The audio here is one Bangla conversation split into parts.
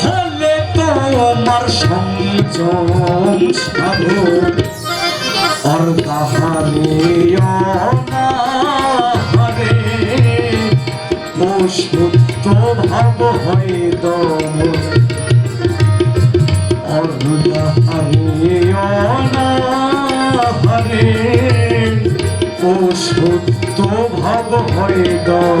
হলে তোমার সংযম সাধু অর্ধাহারে অনাহারে সুপ্ত ভাব হয়ে দম। অর্ধাহারে অনাহারে ও সত্য ভাব হয়ে দম।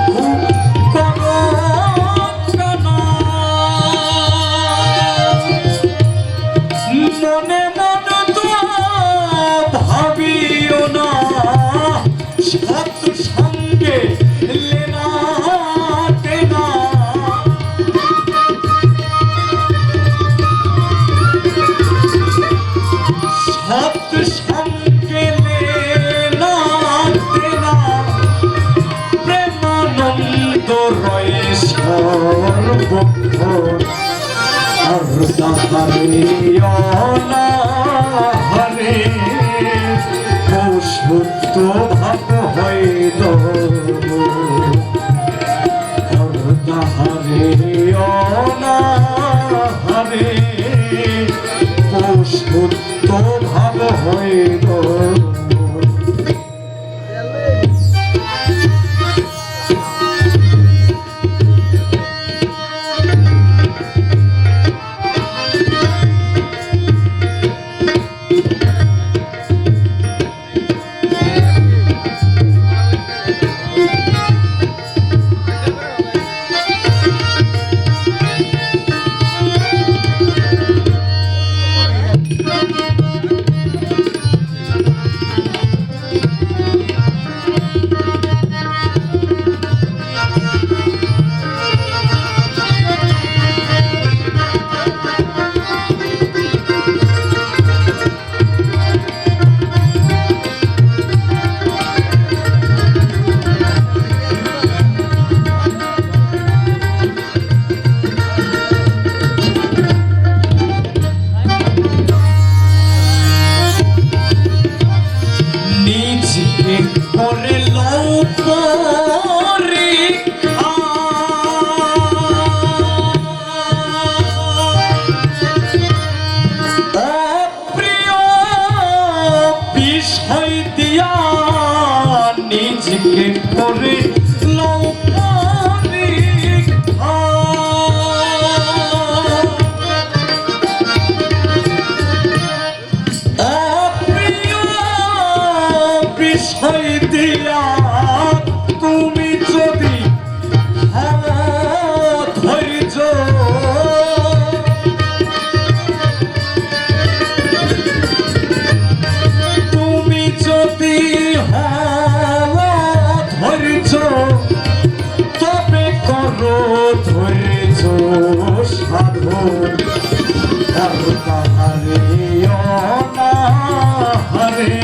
সঙ্গে লেনা তেনা সৎ সঙ্গে লেনা তেনা প্রেমানন্দ রয় সর্বক্ষণ। হরে হরে হরে হরে Corre বিষয় দিয়া তুমি